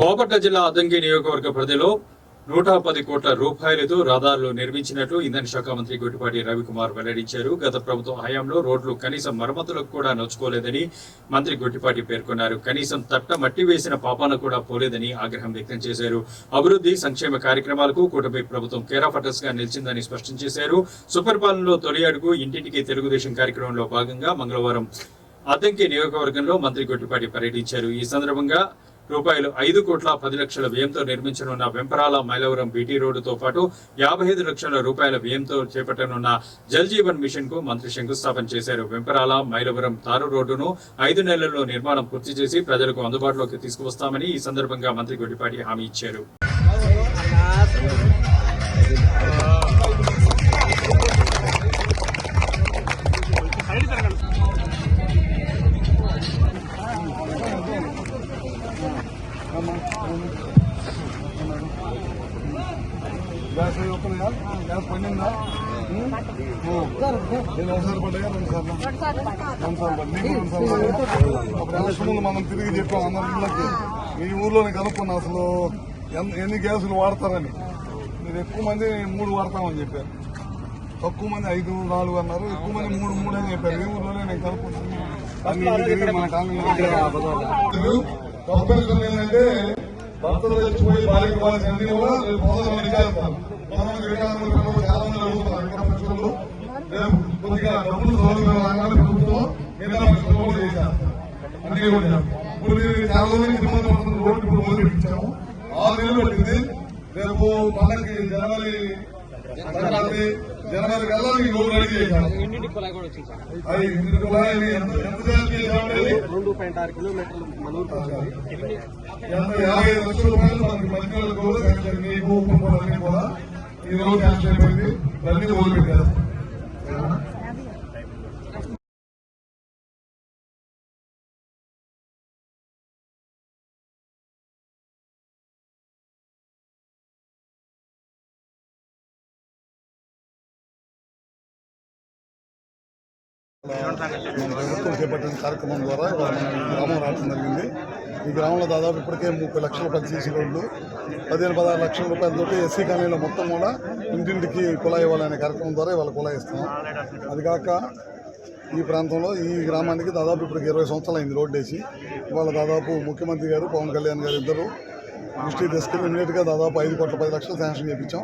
బాపట్ల జిల్లా అద్దంకి నియోజకవర్గ పరిధిలో నూట పది కోట్ల రూపాయలతో రహదారులు నిర్మించినట్లు ఇంధన శాఖ మంత్రి గొట్టిపాటి రవికుమార్ వెల్లడించారు. గత ప్రభుత్వం హయాంలో రోడ్లు కనీసం మరమ్మతులకు కూడా నోచుకోలేదని మంత్రి గుట్టిపాటి పేర్కొన్నారు. కనీసం తట్ట మట్టి వేసిన పాపాన కూడా పోలేదని ఆగ్రహం వ్యక్తం చేశారు. అభివృద్ధి సంక్షేమ కార్యక్రమాలకు కూటమి ప్రభుత్వం కేరాఫటర్స్గా నిలిచిందని స్పష్టం చేశారు. సుపరిపాలనలో తొలి అడుగు ఇంటింటికి తెలుగుదేశం కార్యక్రమంలో భాగంగా మంగళవారం అద్దంకి నియోజకవర్గంలో మంత్రి గుట్టిపాటి పర్యటించారు. ఈ సందర్భంగా రూపాయలు ఐదు కోట్ల పది లక్షల వ్యయంతో నిర్మించనున్న వెంపరాల మైలవరం బీటీ రోడ్డుతో పాటు యాభై ఐదు లక్షల రూపాయల వ్యయంతో చేపట్టనున్న జల్ జీవన్ మిషన్కు మంత్రి శంకుస్థాపన చేశారు. వెంపరాల మైలవరం తారు రోడ్డును ఐదు నెలల్లో నిర్మాణం పూర్తి చేసి ప్రజలకు అందుబాటులోకి తీసుకువస్తామని ఈ సందర్భంగా మంత్రి గొట్టిపాటి హామీ ఇచ్చారు. గ్యాస్ పండిందా నేను ఒకసారి పడ్డా రెండు సార్లు రెండు సార్లు పడ్డా నీకు రెండు సార్లు పడ్డా అప్పుడు ఎలక్షన్ ముందు మనం తిరిగి చెప్పాం అందరి ఇళ్ళకి మీ ఊర్లోనే కనుక్కున్నా అసలు ఎన్- ఎన్ని గ్యాసులు వాడతారని మీరు ఎక్కువ మంది మూడు వాడతామని చెప్పారు తక్కువ మంది ఐదు నాలుగు అన్నారు ఎక్కువ మంది మూడు మూడు అని చెప్పారు ఈ ఊర్లోనే నేను కనుక్కుంటున్నాను మన కాలనీ కొబ్బరి ఏంటంటే భర్తలు చచ్చిపోయి భార్యకు ఇవ్వాల్సిన అన్ని కూడా రేపు మొదలు విచారిస్తాను మనం వివేకానంద పిల్లలు చాలా మంది అడుగుతున్నారు. ఇంకా పక్షులు రేపు కొద్దిగా డబ్బులు సౌకర్యం రాగానే ప్రభుత్వం మిగతా పక్షులు కూడా చేశారు అన్ని కూడా ఇప్పుడు చాలా మంది ఇబ్బంది పడుతున్న రోడ్డు ఇప్పుడు మొదలు పెట్టించాము. ఆరు నెలలు పట్టింది. రేపు పండగకి జనవరి సంక్రాంతి జనవరి కల్లా మీకు రోడ్డు రెడీ కులాయి సార్. అది చేయాలి చేసామంటే రెండు పాయింట్ ఆరు కిలోమీటర్లు యాభై ఐదు లక్షల రూపాయలు మనకి మధ్యలో కూడా శాంక్షన్ కుటుంబాలన్నీ కూడా ఈ రోజు శాంక్షన్ అయిపోయింది. అన్ని ప్రభుత్వం చేపట్టిన కార్యక్రమం ద్వారా గ్రామం రావడం జరిగింది. ఈ గ్రామంలో దాదాపు ఇప్పటికే ముప్పై లక్షల రూపాయలు సీసీ రోడ్లు పదిహేను పదహారు లక్షల రూపాయలతోటి ఎస్సీ కాలనీలో మొత్తం కూడా ఇంటింటికి కుళాయి ఇవ్వాలనే కార్యక్రమం ద్వారా ఇవాళ కుళాయి ఇస్తున్నాం. అది కాక ఈ ప్రాంతంలో ఈ గ్రామానికి దాదాపు ఇప్పటికి ఇరవై సంవత్సరాలు అయింది రోడ్డు వేసి. ఇవాళ దాదాపు ముఖ్యమంత్రి గారు పవన్ కళ్యాణ్ గారు ఇద్దరు దృష్టికి తీసుకెళ్ళి ఇమీడియట్గా దాదాపు ఐదు కోట్ల పది లక్షలు శాంక్షన్ చేయించాం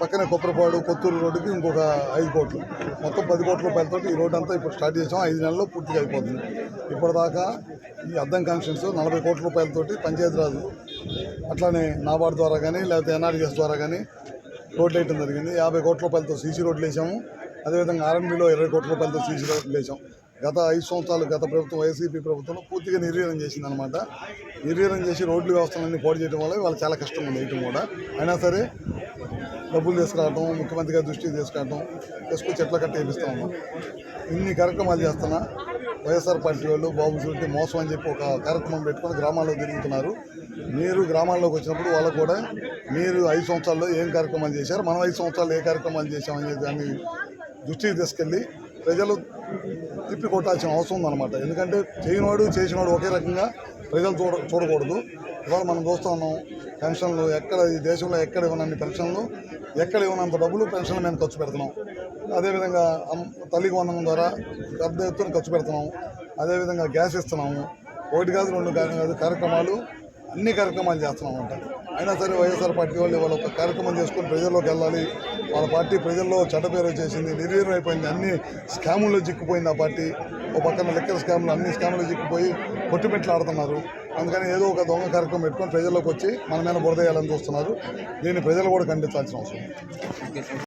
పక్కనే కొప్పరపాడు కొత్తూరు రోడ్డుకి ఇంకొక ఐదు కోట్లు. మొత్తం పది కోట్ల రూపాయలతో ఈ రోడ్డు అంతా ఇప్పుడు స్టార్ట్ చేసాం. ఐదు నెలల్లో పూర్తిగా అయిపోతుంది. ఇప్పటిదాకా ఈ అద్దం కాన్స్టిట్యూన్స్ నలభై కోట్ల రూపాయలతోటి పంచాయతీరాజ్ అట్లానే నాబార్డ్ ద్వారా కానీ లేకపోతే ఎన్ఆర్ఎస్ ద్వారా కానీ రోడ్లు వేయటం జరిగింది. యాభై కోట్ల రూపాయలతో సీసీ రోడ్లు వేసాము. అదేవిధంగా ఆర్ఎన్బిలో ఇరవై కోట్ల రూపాయలతో సీసీ రోడ్లు వేసాం. గత ఐదు సంవత్సరాలు గత ప్రభుత్వం వైసీపీ ప్రభుత్వంలో పూర్తిగా నిర్వీర్యం చేసిందనమాట నిర్వీర్యం చేసి రోడ్లు వ్యవస్థలన్నీ పోటీ చేయడం వల్ల వాళ్ళు చాలా కష్టం ఉంది వేయటం కూడా. అయినా సరే డబ్బులు తీసుకురావటం ముఖ్యమంత్రి గారి దృష్టికి తీసుకురావటం తీసుకుని చెట్ల కట్ట వేపిస్తా ఉన్నాం ఇన్ని కార్యక్రమాలు చేస్తున్నా వైఎస్ఆర్ పార్టీ వాళ్ళు బాబు చూస్తే మోసం అని చెప్పి ఒక కార్యక్రమం పెట్టుకొని గ్రామాల్లో తిరుగుతున్నారు. మీరు గ్రామాల్లోకి వచ్చినప్పుడు వాళ్ళకు కూడా మీరు ఐదు సంవత్సరాల్లో ఏం కార్యక్రమాలు చేశారు మనం ఐదు సంవత్సరాలు ఏ కార్యక్రమాలు చేశామని చెప్పి దాన్ని దృష్టికి తీసుకెళ్ళి ప్రజలు తిప్పి కొట్టాల్సిన అవసరం ఉందన్నమాట. ఎందుకంటే చేయనివాడు చేసినవాడు ఒకే రకంగా ప్రజలు చూడ చూడకూడదు. ఇవాళ మనం చూస్తూ ఉన్నాం పెన్షన్లు ఎక్కడ ఈ దేశంలో ఎక్కడ ఇవ్వనన్ని పెన్షన్లు ఎక్కడ ఇవ్వనంత డబ్బులు పెన్షన్ల మీద ఖర్చు పెడుతున్నాం. అదేవిధంగా తల్లికి వందనం ద్వారా పెద్ద ఎత్తున ఖర్చు పెడుతున్నాం. అదేవిధంగా గ్యాస్ ఇస్తున్నాము. ఒకటి కాదు రెండు కాదు కార్యక్రమాలు అన్ని కార్యక్రమాలు చేస్తున్నాం అంట అయినా సరే వైఎస్ఆర్ పార్టీ వాళ్ళు వాళ్ళ ఒక కార్యక్రమం చేసుకొని ప్రజల్లోకి వెళ్ళాలి. వాళ్ళ పార్టీ ప్రజల్లో చెడ్డపేరు వచ్చేసింది నిర్వీర్యం అయిపోయింది అన్ని స్కాముల్లో చిక్కుపోయింది ఆ పార్టీ. ఒక పక్కన లెక్కల స్కాములు అన్ని స్కాములు చిక్కుపోయి కొట్టుపెట్లాడుతున్నారు అందుకని ఏదో ఒక దొంగ కార్యక్రమం పెట్టుకొని ప్రజల్లోకి వచ్చి మన మీద బురదేయాలని చూస్తున్నారు. దీన్ని ప్రజలు కూడా ఖండించాల్సిన అవసరం.